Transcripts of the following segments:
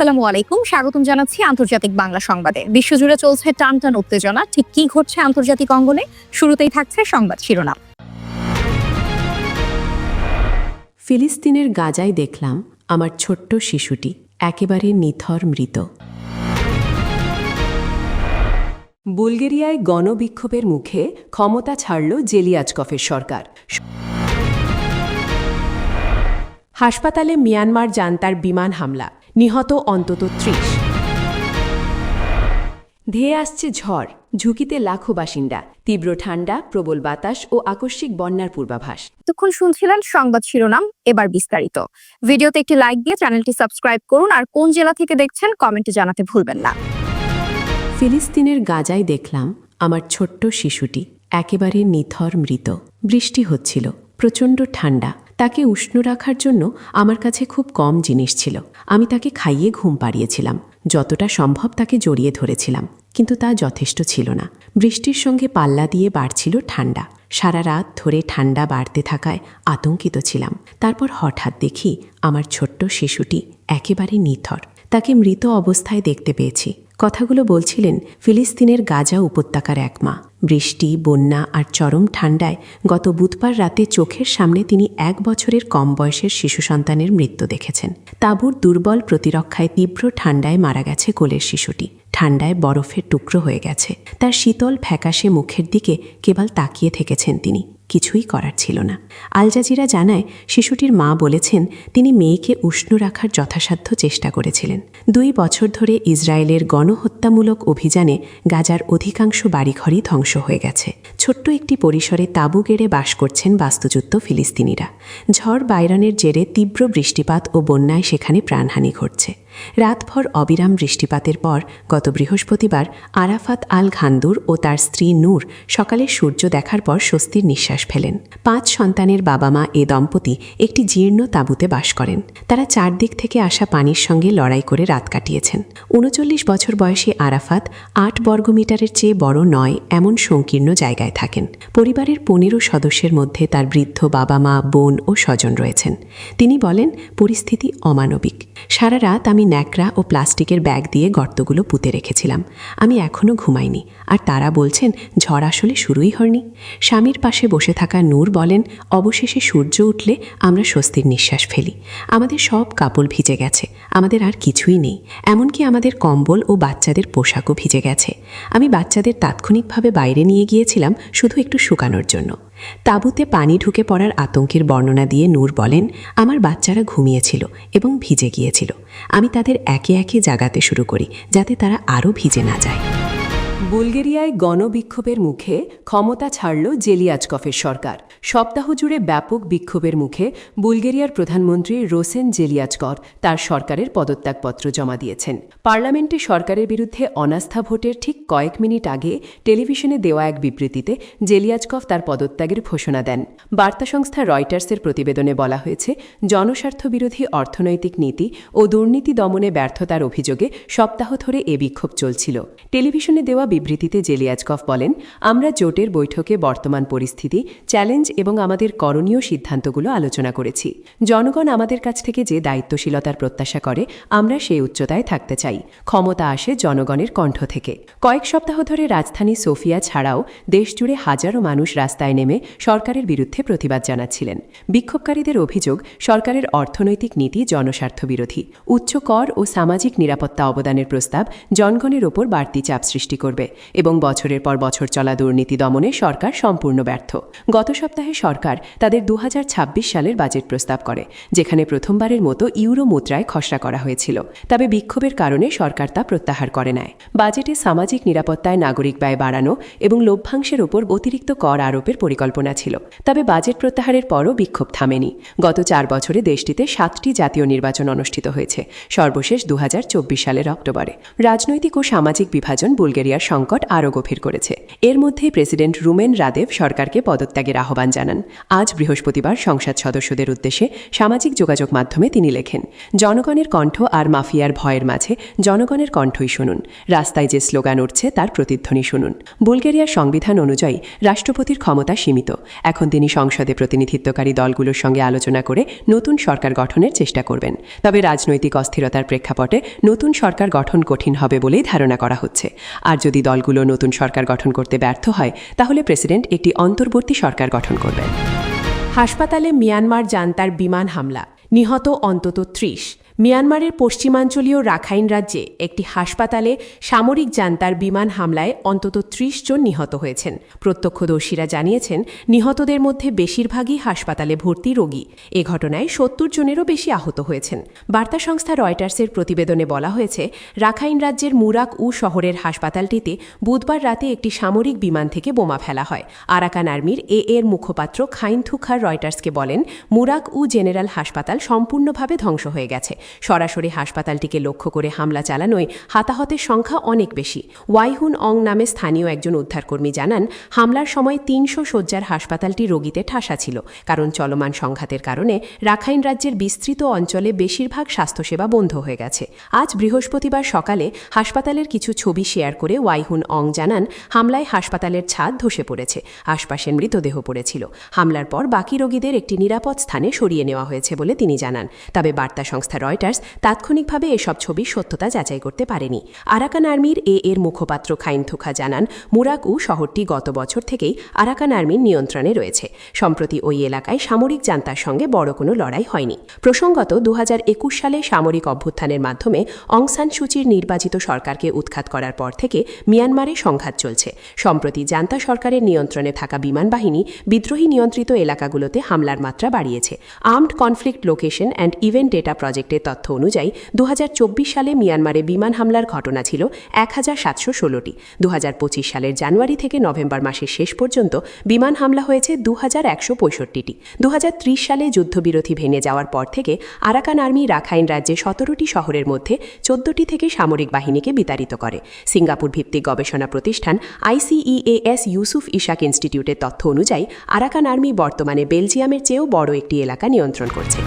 আসসালামু আলাইকুম। স্বাগতম জানাচ্ছি আন্তর্জাতিক বাংলা সংবাদে। বিশ্বজুড়ে চলছে টান টান উত্তেজনা। ঠিক কি ঘটছে আন্তর্জাতিক অঙ্গনে? শুরুতেই থাকছে সংবাদ শিরোনাম। ফিলিস্তিনের গাজায় দেখলাম আমার ছোট্ট শিশুটি একেবারে নিথর মৃত। বুলগেরিয়ায় গণবিক্ষোভের মুখে ক্ষমতা ছাড়ল জেলিয়াজকফের সরকার। হাসপাতালে মিয়ানমার জান্তার বিমান হামলা। নিহত অন্তত ত্রিশ। ধেয়ে আসছে ঝড় ঝুঁকিতে লাখো বাসিন্দা তীব্র ঠান্ডা প্রবল বাতাস ও আকস্মিক বন্যার পূর্বাভাস। এতক্ষণ শুনছিলেন সংবাদ শিরোনাম এবার বিস্তারিত। ভিডিওতে একটি লাইক দিয়ে চ্যানেলটি সাবস্ক্রাইব করুন আর কোন জেলা থেকে দেখছেন কমেন্টে জানাতে ভুলবেন না। ফিলিস্তিনের গাজায় দেখলাম আমার ছোট্ট শিশুটি একেবারে নিথর মৃত। বৃষ্টি হচ্ছিল প্রচণ্ড ঠান্ডা। তাকে উষ্ণ রাখার জন্য আমার কাছে খুব কম জিনিস ছিল। আমি তাকে খাইয়ে ঘুম পাড়িয়েছিলাম। যতটা সম্ভব তাকে জড়িয়ে ধরেছিলাম, কিন্তু তা যথেষ্ট ছিল না। বৃষ্টির সঙ্গে পাল্লা দিয়ে বাড়ছিল ঠান্ডা। সারা রাত ধরে ঠান্ডা বাড়তে থাকায় আতঙ্কিত ছিলাম। তারপর হঠাৎ দেখি আমার ছোট্ট শিশুটি একেবারে নিথর। তাকে মৃত অবস্থায় দেখতে পেয়েছি। কথাগুলো বলছিলেন ফিলিস্তিনের গাজা উপত্যকার এক মা। বৃষ্টি, বন্যা আর চরম ঠান্ডায় গত বুধবার রাতে চোখের সামনে তিনি এক বছরের কম বয়সের শিশু সন্তানের মৃত্যু দেখেছেন। তাঁবুর দুর্বল প্রতিরক্ষায় তীব্র ঠান্ডায় মারা গেছে কোলের শিশুটি। ঠান্ডায় বরফের টুকরো হয়ে গেছে। তার শীতল ফ্যাকাশে মুখের দিকে কেবল তাকিয়ে থেকেছেন তিনি। কিছুই করার ছিল না। আল জাজিরা জানায়, শিশুটির মা বলেছেন, তিনি মেয়েকে উষ্ণ রাখার যথাসাধ্য চেষ্টা করেছিলেন। দুই বছর ধরে ইসরায়েলের গণহত্যামূলক অভিযানে গাজার অধিকাংশ বাড়িঘরই ধ্বংস হয়ে গেছে। ছোট্ট একটি পরিসরে তাঁবু গেড়ে বাস করছেন বাস্তুযুক্ত ফিলিস্তিনিরা। ঝড় বাইরনের জেরে তীব্র বৃষ্টিপাত ও বন্যায় সেখানে প্রাণহানি ঘটছে। রাতভর অবিরাম বৃষ্টিপাতের পর গত বৃহস্পতিবার আরাফাত আল ঘান্দুর ও তার স্ত্রী নূর সকালে সূর্য দেখার পর স্বস্তির নিঃশ্বাস ফেলেন। পাঁচ সন্তানের বাবা মা এ দম্পতি একটি জীর্ণ তাঁবুতে বাস করেন। তারা চারদিক থেকে আসা পানির সঙ্গে লড়াই করে রাত কাটিয়েছেন। উনচল্লিশ বছর বয়সী আরাফাত আট বর্গমিটারের চেয়ে বড় নয়, এমন সংকীর্ণ জায়গায় থাকেন। পরিবারের পনেরো সদস্যের মধ্যে তার বৃদ্ধ বাবা মা বোন ও স্বজন রয়েছেন। তিনি বলেন, পরিস্থিতি অমানবিক। সারা রাত আমি ন্যাকড়া ও প্লাস্টিকের ব্যাগ দিয়ে গর্তগুলো পুঁতে রেখেছিলাম। আমি এখনও ঘুমাইনি। আর তারা বলছেন, ঝড় আসলে শুরুই হয়নি। স্বামীর পাশে বসে থাকা নূর বলেন, অবশেষে সূর্য উঠলে আমরা স্বস্তির নিঃশ্বাস ফেলি। আমাদের সব কাপড় ভিজে গেছে। আমাদের আর কিছুই নেই। এমনকি আমাদের কম্বল ও বাচ্চাদের পোশাকও ভিজে গেছে। আমি বাচ্চাদের তাৎক্ষণিকভাবে বাইরে নিয়ে গিয়েছিলাম শুধু একটু শুকানোর জন্য। তাঁবুতে পানি ঢুকে পড়ার আতঙ্কের বর্ণনা দিয়ে নূর বলেন, আমার বাচ্চারা ঘুমিয়েছিল এবং ভিজে গিয়েছিল। আমি তাদের একে একে জাগাতে শুরু করি, যাতে তারা আরও ভিজে না যায়। বুলগেরিয়ায় গণবিক্ষোভের মুখে ক্ষমতা ছাড়ল জেলিয়াজকফের সরকার। সপ্তাহ জুড়ে ব্যাপক বিক্ষোভের মুখে বুলগেরিয়ার প্রধানমন্ত্রী রোসেন জেলিয়াজকর তার সরকারের পদত্যাগপত্র জমা দিয়েছেন। পার্লামেন্টে সরকারের বিরুদ্ধে অনাস্থা ভোটের ঠিক কয়েক মিনিট আগে টেলিভিশনে দেওয়া এক বিবৃতিতে জেলিয়াজকফ তার পদত্যাগের ঘোষণা দেন। বার্তা সংস্থা রয়টার্সের প্রতিবেদনে বলা হয়েছে, জনস্বার্থ বিরোধী অর্থনৈতিক নীতি ও দুর্নীতি দমনে ব্যর্থতার অভিযোগে সপ্তাহ ধরে এ বিক্ষোভ চলছিল। টেলিভিশনে দেওয়া বিবৃতিতে জেলিয়াজকফ বলেন, আমরা জোটের বৈঠকে বর্তমান পরিস্থিতি, চ্যালেঞ্জ এবং আমাদের করণীয় সিদ্ধান্তগুলো আলোচনা করেছি। জনগণ আমাদের কাছ থেকে যে দায়িত্বশীলতার প্রত্যাশা করে, আমরা সেই উচ্চতায় থাকতে চাই। ক্ষমতা আসে জনগণের কণ্ঠ থেকে। কয়েক সপ্তাহ ধরে রাজধানী সোফিয়া ছাড়াও দেশজুড়ে হাজারো মানুষ রাস্তায় নেমে সরকারের বিরুদ্ধে প্রতিবাদ জানাচ্ছিলেন। বিক্ষোভকারীদের অভিযোগ, সরকারের অর্থনৈতিক নীতি জনস্বার্থ বিরোধী উচ্চ কর ও সামাজিক নিরাপত্তা অবদানের প্রস্তাব জনগণের ওপর বাড়তি চাপ সৃষ্টি করবে। এবং বছরের পর বছর চলা দুর্নীতি দমনে সরকার সম্পূর্ণ ব্যর্থ। গত সপ্তাহে সরকার তাদের দু সালের বাজেট প্রস্তাব করে, যেখানে প্রথমবারের মতো ইউরো মুদ্রায় খসড়া করা হয়েছিল। তবে বিক্ষোভের কারণে সরকার তা প্রত্যাহার করে নেয়। বাজেটে সামাজিক নিরাপত্তায় নাগরিক ব্যয় বাড়ানো এবং লভ্যাংশের ওপর অতিরিক্ত কর আরোপের পরিকল্পনা ছিল। তবে বাজেট প্রত্যাহারের পরও বিক্ষোভ থামেনি। গত চার বছরে দেশটিতে সাতটি জাতীয় নির্বাচন অনুষ্ঠিত হয়েছে, সর্বশেষ দু হাজার চব্বিশ সালের অক্টোবরে। রাজনৈতিক ও সামাজিক বিভাজন বুলগেরিয়ার সংকট আরও গভীর করেছে। এর মধ্যেই প্রেসিডেন্ট রুমেন রাদেব সরকারকে পদত্যাগের আহ্বান জানান। আজ বৃহস্পতিবার সংসদ সদস্যদের উদ্দেশ্যে সামাজিক যোগাযোগ মাধ্যমে তিনি লেখেন, জনগণের কণ্ঠ আর মাফিয়ার ভয়ের মাঝে জনগণের কণ্ঠই শুনুন। রাস্তায় যে স্লোগান উঠছে তার প্রতিধ্বনি শুনুন। বুলগেরিয়ার সংবিধান অনুযায়ী রাষ্ট্রপতির ক্ষমতা সীমিত। এখন তিনি সংসদে প্রতিনিধিত্বকারী দলগুলোর সঙ্গে আলোচনা করে নতুন সরকার গঠনের চেষ্টা করবেন। তবে রাজনৈতিক অস্থিরতার প্রেক্ষাপটে নতুন সরকার গঠন কঠিন হবে বলেই ধারণা করা হচ্ছে। আর যদি দলগুলো নতুন সরকার গঠন করতে ব্যর্থ হয়, তাহলে প্রেসিডেন্ট একটি অন্তর্বর্তী সরকার গঠন করবেন। হাসপাতালে মিয়ানমার জান্তার বিমান হামলা। নিহত অন্তত ত্রিশ। মিয়ানমারের পশ্চিমাঞ্চলীয় রাখাইন রাজ্যে একটি হাসপাতালে সামরিক জান্তার বিমান হামলায় অন্তত ত্রিশ জন নিহত হয়েছেন। প্রত্যক্ষদর্শীরা জানিয়েছেন, নিহতদের মধ্যে বেশিরভাগই হাসপাতালে ভর্তি রোগী। এ ঘটনায় সত্তর জনেরও বেশি আহত হয়েছেন। বার্তা সংস্থা রয়টার্সের প্রতিবেদনে বলা হয়েছে, রাখাইন রাজ্যের মুরাক উ শহরের হাসপাতালটিতে বুধবার রাতে একটি সামরিক বিমান থেকে বোমা ফেলা হয়। আরাকান আর্মির এ এর মুখপাত্র খাইন থুখার রয়টার্সকে বলেন, মুরাক উ জেনারেল হাসপাতাল সম্পূর্ণভাবে ধ্বংস হয়ে গেছে। সরাসরি হাসপাতালটিকে লক্ষ্য করে হামলা চালানোয় হাতাহতের সংখ্যা অনেক বেশি। ওয়াইহুন অং নামে স্থানীয় একজন উদ্ধারকর্মী জানান, হামলার সময় তিনশো শয্যার হাসপাতালটি রোগীতে ঠাসা ছিল, কারণ চলমান সংঘাতের কারণে রাখাইন রাজ্যের বিস্তৃত অঞ্চলে বেশিরভাগ স্বাস্থ্যসেবা বন্ধ হয়ে গেছে। আজ বৃহস্পতিবার সকালে হাসপাতালের কিছু ছবি শেয়ার করে ওয়াইহুন অং জানান, হামলায় হাসপাতালের ছাদ ধসে পড়েছে, আশপাশের মৃতদেহ পড়েছিল। হামলার পর বাকি রোগীদের একটি নিরাপদ স্থানে সরিয়ে নেওয়া হয়েছে বলে তিনি জানান। তবে বার্তা সংস্থা রয়টার্স তাৎক্ষণিকভাবে এসব ছবির সত্যতা যাচাই করতে পারেনি। আরাকান আর্মির এ এর মুখপাত্র খাইন থুখা জানান, মুরাকু শহরটি গত বছর থেকেই আরাকান আর্মির নিয়ন্ত্রণে রয়েছে। সম্প্রতি ওই এলাকায় সামরিক জান্তার সঙ্গে বড় কোনো লড়াই হয়নি। প্রসঙ্গত দু সালে সামরিক অভ্যুত্থানের মাধ্যমে অং সান সুচির নির্বাচিত সরকারকে উৎখাত করার পর থেকে মিয়ানমারে সংঘাত চলছে। সম্প্রতি জান্তা সরকারের নিয়ন্ত্রণে থাকা বিমান বাহিনী বিদ্রোহী নিয়ন্ত্রিত এলাকাগুলোতে হামলার মাত্রা বাড়িয়েছে। Armed conflict location and event data প্রজেক্টের তথ্য অনুযায়ী দু হাজার চব্বিশ সালে মিয়ানমারে বিমান হামলার ঘটনা ছিল এক হাজার সাতশো ষোলোটি। দু হাজার পঁচিশ সালের জানুয়ারি থেকে নভেম্বর মাসের শেষ পর্যন্ত বিমান হামলা হয়েছে দু হাজার একশো পঁয়ষট্টিটি। দু সালে যুদ্ধবিরতি ভেঙে যাওয়ার পর থেকে আরাকান আর্মি রাখাইন রাজ্যে সতেরোটি শহরের মধ্যে চোদ্দটি থেকে সামরিক বাহিনীকে বিতাড়িত করে। সিঙ্গাপুর ভিত্তিক গবেষণা প্রতিষ্ঠান আইসিইএএস ইউসুফ ইশাক ইনস্টিটিউটের তথ্য অনুযায়ী, আরাকান আর্মি বর্তমানে বেলজিয়ামের চেয়েও বড় একটি এলাকা নিয়ন্ত্রণ করছে।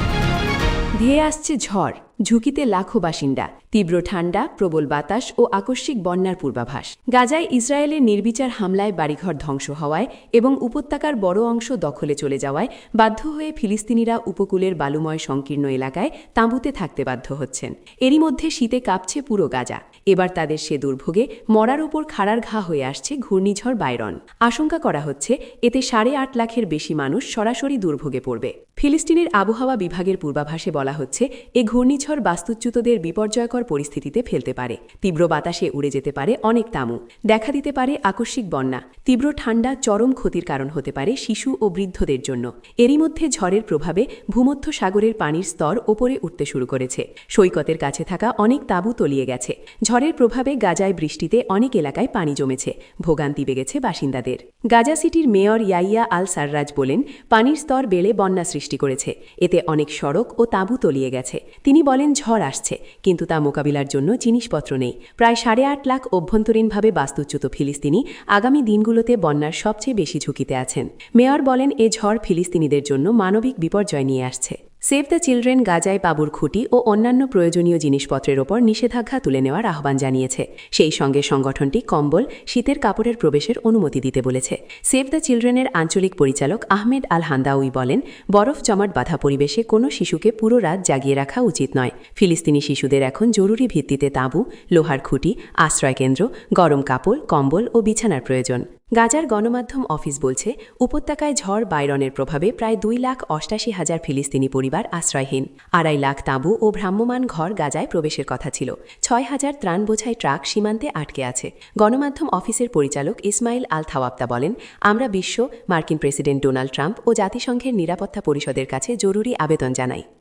ধেয়ে আসছে ঝড়। ঝুঁকিতে লাখো বাসিন্দা, তীব্র ঠান্ডা, প্রবল বাতাস ও আকস্মিক বন্যার পূর্বাভাস। গাজায় ইসরায়েলের নির্বিচার হামলায় বাড়িঘর ধ্বংস হওয়ায় এবং উপত্যকার বড় অংশ দখলে চলে যাওয়ায় বাধ্য হয়ে ফিলিস্তিনিরা উপকূলের বালুময় সংকীর্ণ এলাকায় তাঁবুতে থাকতে বাধ্য হচ্ছেন। এরই মধ্যে শীতে কাঁপছে পুরো গাজা। এবার তাদের সে দুর্ভোগে মরার ওপর খাড়ার ঘা হয়ে আসছে ঘূর্ণিঝড় বাইরন। আশঙ্কা করা হচ্ছে, এতে সাড়ে আট লাখের বেশি মানুষ সরাসরি দুর্ভোগে পড়বে। ফিলিস্তিনের আবহাওয়া বিভাগের পূর্বাভাসে বলা হচ্ছে, এ ঘূর্ণিঝড় বাস্তুচ্যুতদের বিপর্যয়কর পরিস্থিতিতে ফেলতে পারে। তীব্র বাতাসে উড়ে যেতে পারে অনেক তামু। দেখা দিতে পারে আকস্মিক বন্যা। তীব্র ঠান্ডা চরম ক্ষতির কারণ হতে পারে শিশু ও বৃদ্ধদের জন্য। এরই মধ্যে ঝড়ের প্রভাবে ভূমধ্য সাগরের পানির স্তর ওপরে উঠতে শুরু করেছে। সৈকতের কাছে থাকা অনেক তাঁবু তলিয়ে গেছে। ঝড়ের প্রভাবে গাজায় বৃষ্টিতে অনেক এলাকায় পানি জমেছে। ভোগান্তি বেগেছে বাসিন্দাদের। গাজা সিটির মেয়র ইয়াইয়া আল সাররাজ বলেন, পানির স্তর বেড়ে বন্যা সৃষ্টি করেছে। এতে অনেক সড়ক ও তাঁবু তলিয়ে গেছে। তিনি বলেন ঝড় আসছে, কিন্তু তা মোকাবিলার জন্য জিনিসপত্র নেই। প্রায় সাড়ে আট লাখ অভ্যন্তরীণভাবে বাস্তুচ্যুত ফিলিস্তিনি আগামী দিনগুলোতে বন্যার সবচেয়ে বেশি ঝুঁকিতে আছেন। মেয়র বলেন, এ ঝড় ফিলিস্তিনিদের জন্য মানবিক বিপর্যয় নিয়ে আসছে। সেভ দ্য চিলড্রেন গাজায় বাবুর খুঁটি ও অন্যান্য প্রয়োজনীয় জিনিসপত্রের ওপর নিষেধাজ্ঞা তুলে নেওয়ার আহ্বান জানিয়েছে। সেই সঙ্গে সংগঠনটি কম্বল, শীতের কাপড়ের প্রবেশের অনুমতি দিতে বলেছে। সেভ দ্য চিলড্রেনের আঞ্চলিক পরিচালক আহমেদ আল হান্দাউই বলেন, বরফ জমাট বাঁধা পরিবেশে কোনো শিশুকে পুরো রাত জাগিয়ে রাখা উচিত নয়। ফিলিস্তিনি শিশুদের এখন জরুরি ভিত্তিতে তাঁবু, লোহার খুঁটি, আশ্রয়কেন্দ্র, গরম কাপড়, কম্বল ও বিছানার প্রয়োজন। গাজার গণমাধ্যম অফিস বলছে, উপত্যকায় ঝড় বাইরনের প্রভাবে প্রায় দুই লাখ অষ্টাশি হাজার ফিলিস্তিনি পরিবার আশ্রয়হীন। আড়াই লাখ তাঁবু ও ভ্রাম্যমাণ ঘর গাজায় প্রবেশের কথা ছিল। ছয় হাজার ত্রাণ বোঝাই ট্রাক সীমান্তে আটকে আছে। গণমাধ্যম অফিসের পরিচালক ইসমাইল আল থাওয়াপ্তা বলেন, আমরা বিশ্ব, মার্কিন প্রেসিডেন্ট ডোনাল্ড ট্রাম্প ও জাতিসংঘের নিরাপত্তা পরিষদের কাছে জরুরি আবেদন জানাই।